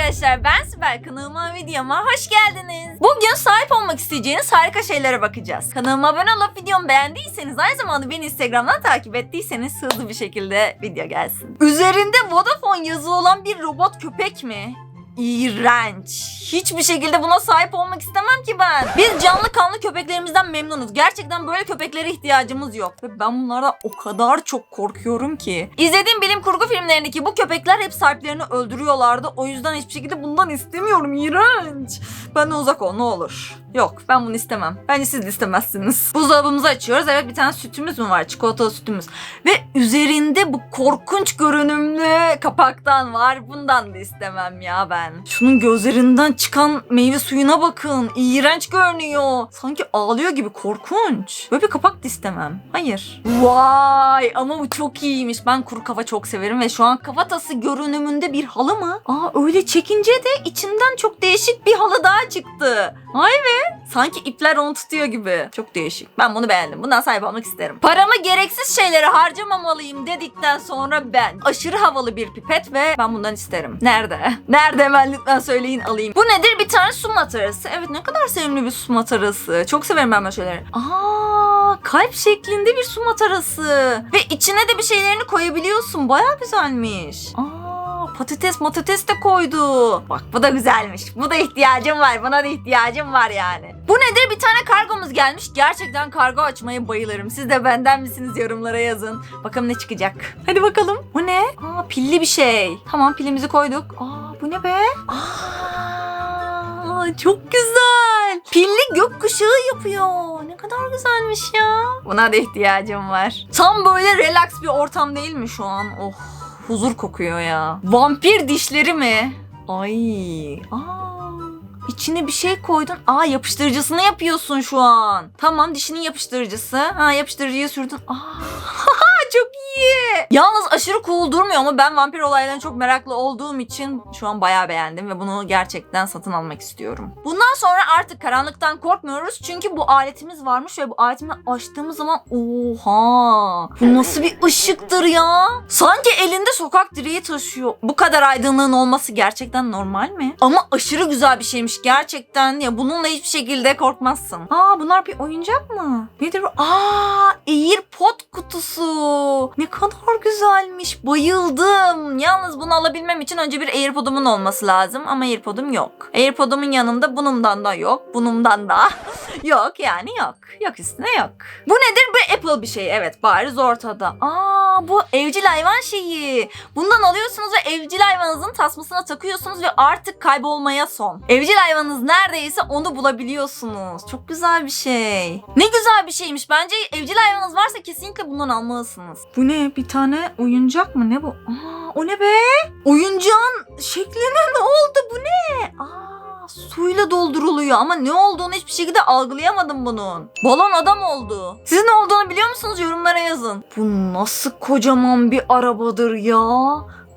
arkadaşlar ben Sibel kanalıma videoma hoş geldiniz. Bugün sahip olmak isteyeceğiniz harika şeylere bakacağız. Kanalıma abone olup videomu beğendiyseniz aynı zamanda beni Instagram'dan takip ettiyseniz hızlı bir şekilde video gelsin. Üzerinde Vodafone yazı olan bir robot köpek mi? İğrenç. Hiçbir şekilde buna sahip olmak istemem ki ben. Biz canlı kanlı köpeklerimizden memnunuz. Gerçekten böyle köpeklere ihtiyacımız yok. Ve ben bunlardan o kadar çok korkuyorum ki. İzlediğim bilim kurgu filmlerindeki bu köpekler hep sahiplerini öldürüyorlardı. O yüzden hiçbir şekilde bundan istemiyorum. İğrenç. Benden uzak ol ne olur. Yok ben bunu istemem. Bence siz de istemezsiniz. Buzdolabımızı açıyoruz. Evet bir tane sütümüz mü var? Çikolatalı sütümüz. Ve üzerinde bu korkunç görünümlü kapaktan var. Bundan da istemem ya ben. Şunun gözlerinden çıkan meyve suyuna bakın. İğrenç görünüyor. Sanki ağlıyor gibi korkunç. Böyle bir kapak da istemem. Hayır. Vay ama bu çok iyiymiş. Ben kuru kafa çok severim ve şu an kafatası görünümünde bir halı mı? Aa öyle çekince de içinden çok değişik bir halı daha çıktı. Vay be. Sanki ipler onu tutuyor gibi. Çok değişik. Ben bunu beğendim. Bundan sahip olmak isterim. Paramı gereksiz şeylere harcamamalıyım dedikten sonra ben aşırı havalı bir pipet ve ben bundan isterim. Nerede? Nerede hemen lütfen söyleyin alayım. Bu nedir? Bir tane su matarası. Evet ne kadar sevimli bir su matarası. Çok severim ben böyle şeyleri. Aa, kalp şeklinde bir su matarası. Ve içine de bir şeylerini koyabiliyorsun. Baya güzelmiş. Aa, patates matates de koydu. Bak bu da güzelmiş. Bu da ihtiyacım var. Buna da ihtiyacım var yani. Bu nedir? Bir tane kargomuz gelmiş. Gerçekten kargo açmaya bayılırım. Siz de benden misiniz yorumlara yazın. Bakalım ne çıkacak. Hadi bakalım. Bu ne? Aa, pilli bir şey. Tamam pilimizi koyduk. Aa, bu ne be? Aa, çok güzel. Pilli gökkuşağı yapıyor. Ne kadar güzelmiş ya. Buna da ihtiyacım var. Tam böyle relax bir ortam değil mi şu an? Oh huzur kokuyor ya. Vampir dişleri mi? Ay. Aa. İçine bir şey koydun. Aa yapıştırıcısını yapıyorsun şu an. Tamam dişinin yapıştırıcısı. Ha yapıştırıcıya sürdün. Aa. çok iyi. Yalnız aşırı cool durmuyor ama ben vampir olaylarına çok meraklı olduğum için şu an bayağı beğendim ve bunu gerçekten satın almak istiyorum. Bundan sonra artık karanlıktan korkmuyoruz çünkü bu aletimiz varmış ve bu aletimi açtığımız zaman oha bu nasıl bir ışıktır ya? Sanki elinde sokak direği taşıyor. Bu kadar aydınlığın olması gerçekten normal mi? Ama aşırı güzel bir şeymiş gerçekten ya bununla hiçbir şekilde korkmazsın. Aa bunlar bir oyuncak mı? Nedir bu? Aa AirPod kutusu. Ne kadar güzelmiş. Bayıldım. Yalnız bunu alabilmem için önce bir AirPod'umun olması lazım ama AirPod'um yok. AirPod'umun yanında bunumdan da yok. Bunumdan da yok yani yok. Yok üstüne yok. Bu nedir? Bu Apple bir şey. Evet bariz ortada. Aa bu evcil hayvan şeyi. Bundan alıyorsunuz ve evcil hayvanınızın tasmasına takıyorsunuz ve artık kaybolmaya son. Evcil hayvanınız neredeyse onu bulabiliyorsunuz. Çok güzel bir şey. Ne güzel bir şeymiş. Bence evcil hayvanınız varsa kesinlikle bundan almalısınız. Bu ne? Bir tane oyuncak mı? Ne bu? Aa, o ne be? Oyuncağın şekline ne oldu? Bu ne? Aa, suyla dolduruluyor ama ne olduğunu hiçbir şekilde algılayamadım bunun. Balon adam oldu. Siz ne olduğunu biliyor musunuz? Yorumlara yazın. Bu nasıl kocaman bir arabadır ya?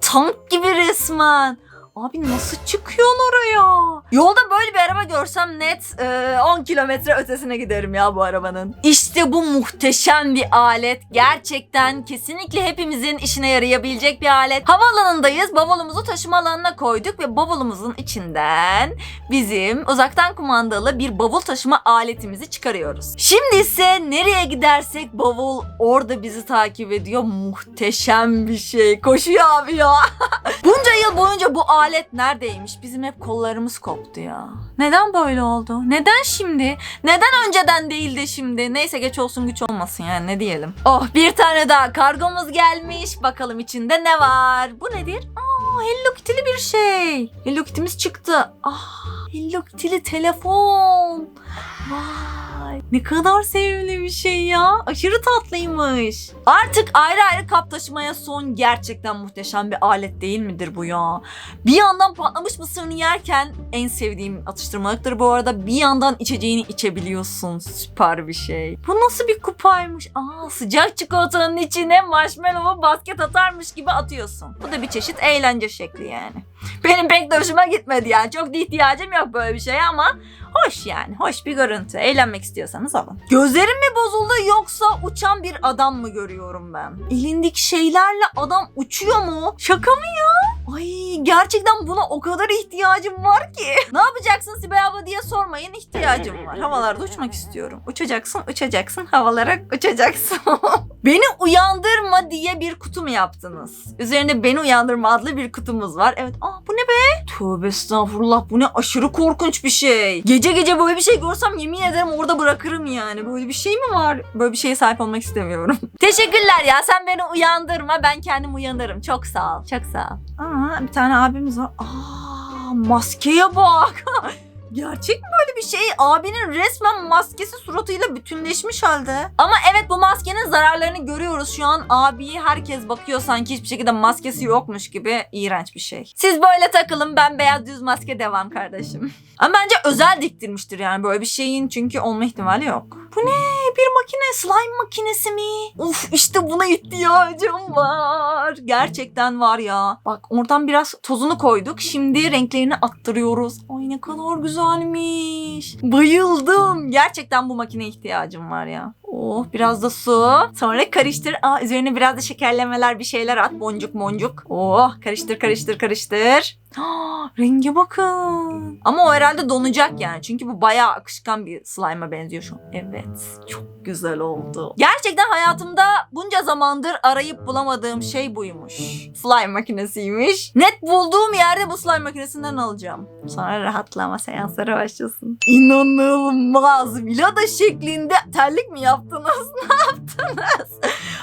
Tank gibi resmen. Abi nasıl çıkıyorsun oraya? Yolda böyle bir araba görsem net e, 10 kilometre ötesine giderim ya bu arabanın. İşte bu muhteşem bir alet. Gerçekten kesinlikle hepimizin işine yarayabilecek bir alet. Havaalanındayız. Bavulumuzu taşıma alanına koyduk ve bavulumuzun içinden bizim uzaktan kumandalı bir bavul taşıma aletimizi çıkarıyoruz. Şimdi ise nereye gidersek bavul orada bizi takip ediyor. Muhteşem bir şey. Koşuyor abi ya. Bunca yıl boyunca bu alet neredeymiş? Bizim hep kollarımız koptu ya. Neden böyle oldu? Neden şimdi? Neden önceden değil de şimdi? Neyse geç olsun güç olmasın yani ne diyelim. Oh bir tane daha kargomuz gelmiş. Bakalım içinde ne var? Bu nedir? Aa Hello Kitty'li bir şey. Hello Kitty'miz çıktı. Ah Hello Kitty'li telefon. Vay ne kadar sevimli bir şey ya. Aşırı tatlıymış. Artık ayrı ayrı kap taşımaya son gerçekten muhteşem bir alet değil midir bu ya? Bir yandan patlamış mısırını yerken en sevdiğim atıştırmalıktır bu arada. Bir yandan içeceğini içebiliyorsun. Süper bir şey. Bu nasıl bir kupaymış? Aa sıcak çikolatanın içine marshmallow'u basket atarmış gibi atıyorsun. Bu da bir çeşit eğlence şekli yani. Benim pek de hoşuma gitmedi yani. Çok da ihtiyacım yok böyle bir şeye ama hoş yani. Hoş bir görüntü. Eğlenmek istiyorsanız alın. Gözlerim mi bozuldu yoksa uçan bir adam mı görüyorum ben? Elindeki şeylerle adam uçuyor mu? Şaka mı ya? Gerçekten buna o kadar ihtiyacım var ki. ne yapacaksın Sibel abla diye sormayın ihtiyacım var. Havalarda uçmak istiyorum. Uçacaksın, uçacaksın, havalara uçacaksın. beni uyandırma diye bir kutu mu yaptınız? Üzerinde beni uyandırma adlı bir kutumuz var. Evet. Aa bu ne be? Tövbe estağfurullah bu ne aşırı korkunç bir şey. Gece gece böyle bir şey görsem yemin ederim orada bırakırım yani. Böyle bir şey mi var? Böyle bir şeye sahip olmak istemiyorum. Teşekkürler ya sen beni uyandırma ben kendim uyanırım. Çok sağ ol. Çok sağ ol. Aa bir tane abimiz var. Aa maskeye bak. Gerçek mi böyle bir şey? Abinin resmen maskesi suratıyla bütünleşmiş halde. Ama evet bu maskenin zararlarını görüyoruz şu an. Abiye herkes bakıyor sanki hiçbir şekilde maskesi yokmuş gibi. İğrenç bir şey. Siz böyle takılın ben beyaz düz maske devam kardeşim. Ama bence özel diktirmiştir yani böyle bir şeyin çünkü olma ihtimali yok. Bu ne? Bir makine slime makinesi mi? Uf işte buna ihtiyacım var. Gerçekten var ya. Bak oradan biraz tozunu koyduk. Şimdi renklerini attırıyoruz. Ay ne kadar güzelmiş. Bayıldım. Gerçekten bu makineye ihtiyacım var ya. Oh biraz da su. Sonra karıştır. Aa üzerine biraz da şekerlemeler bir şeyler at. Boncuk boncuk. Oh karıştır karıştır karıştır. Aa, renge bakın. Ama o herhalde donacak yani. Çünkü bu bayağı akışkan bir slime'a benziyor şu an. Evet. Çok güzel oldu. Gerçekten hayatımda bunca zamandır arayıp bulamadığım şey buymuş. Slime makinesiymiş. Net bulduğum yerde bu slime makinesinden alacağım. Sonra rahatlama seansları başlasın. İnanılmaz. Vilada şeklinde terlik mi yaptınız? Ne yaptınız?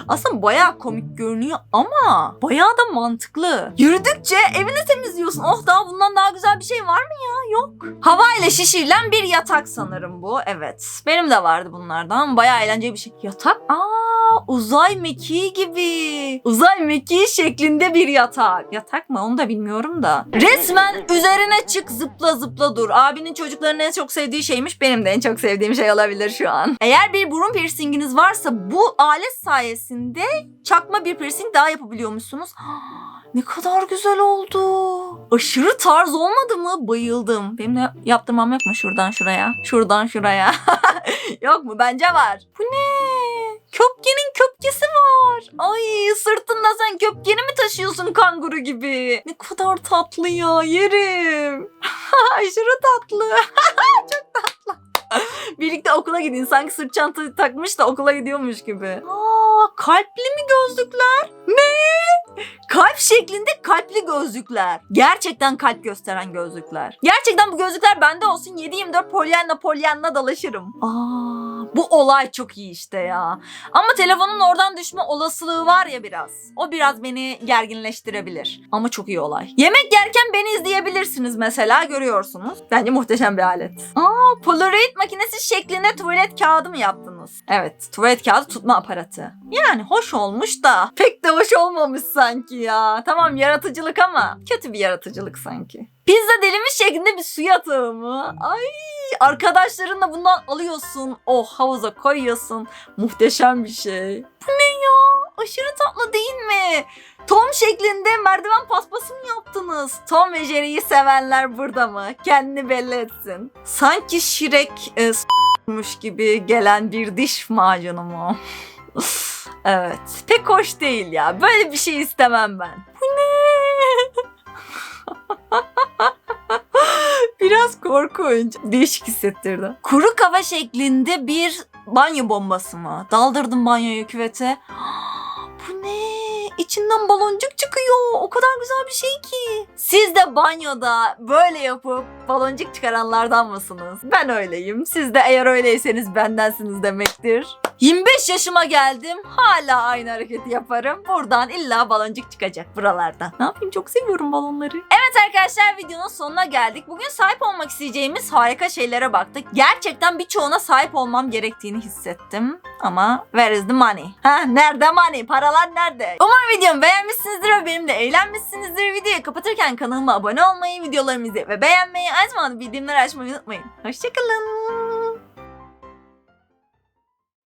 Aslında bayağı komik görünüyor ama bayağı da mantıklı. Yürüdükçe evini temizliyorsun. Oh daha bundan daha güzel bir şey var mı ya? Yok. Havayla şişirilen bir yatak sanırım bu. Evet. Benim de vardı bunlardan. Bayağı eğlenceli bir şey. Yatak? Aa, uzay mekiği gibi. Uzay mekiği şeklinde bir yatak. Yatak mı? Onu da bilmiyorum da. Resmen üzerine çık zıpla zıpla dur. Abinin çocukların en çok sevdiği şeymiş. Benim de en çok sevdiğim şey olabilir şu an. Eğer bir burun piercinginiz varsa bu alet sayesinde çakma bir piercing daha yapabiliyormuşsunuz. Ne kadar güzel oldu. Aşırı tarz olmadı mı? Bayıldım. Benim de yaptırmam yok mu şuradan şuraya? Şuradan şuraya. yok mu? Bence var. Bu ne? Köpkenin köpkesi var. Ay sırtında sen köpkeni mi taşıyorsun kanguru gibi? Ne kadar tatlı ya yerim. Aşırı tatlı. Çok. Birlikte okula gidin. Sanki sırt çantası takmış da okula gidiyormuş gibi. Aa, kalpli mi gözlükler? Ne? Kalp şeklinde kalpli gözlükler. Gerçekten kalp gösteren gözlükler. Gerçekten bu gözlükler bende olsun 7-24 polyanla polyanla dolaşırım. Aa, bu olay çok iyi işte ya. Ama telefonun oradan düşme olasılığı var ya biraz. O biraz beni gerginleştirebilir. Ama çok iyi olay. Yemek yerken beni izleyebilirsiniz mesela görüyorsunuz. Bence muhteşem bir alet. Aa, Polaroid makinesi şeklinde tuvalet kağıdı mı yaptınız? Evet, tuvalet kağıdı tutma aparatı. Yani hoş olmuş da pek de hoş olmamış sanki ya. Tamam yaratıcılık ama kötü bir yaratıcılık sanki. Pizza dilimi şeklinde bir su yatağı mı? Ay arkadaşlarınla bundan alıyorsun. Oh havuza koyuyorsun. Muhteşem bir şey. Bu ne ya? Aşırı tatlı değil mi? Tom şeklinde merdiven paspası mı yaptınız? Tom ve Jerry'yi sevenler burada mı? Kendini belli etsin. Sanki Şirek e, gibi gelen bir diş macunu mu? evet. Pek hoş değil ya. Böyle bir şey istemem ben. Korkunç. Değişik hissettirdi. Kuru kava şeklinde bir banyo bombası mı? Daldırdım banyoyu küvete. İçinden baloncuk çıkıyor. O kadar güzel bir şey ki. Siz de banyoda böyle yapıp baloncuk çıkaranlardan mısınız? Ben öyleyim. Siz de eğer öyleyseniz bendensiniz demektir. 25 yaşıma geldim. Hala aynı hareketi yaparım. Buradan illa baloncuk çıkacak buralardan. Ne yapayım çok seviyorum balonları. Evet arkadaşlar videonun sonuna geldik. Bugün sahip olmak isteyeceğimiz harika şeylere baktık. Gerçekten birçoğuna sahip olmam gerektiğini hissettim. Ama where is the money? Ha nerede money? Paralar nerede? Umarım videomu beğenmişsinizdir ve benim de eğlenmişsinizdir. Videoyu kapatırken kanalıma abone olmayı, videolarımı izlemeyi ve beğenmeyi, aynı zamanda bildirimleri açmayı unutmayın. Hoşçakalın.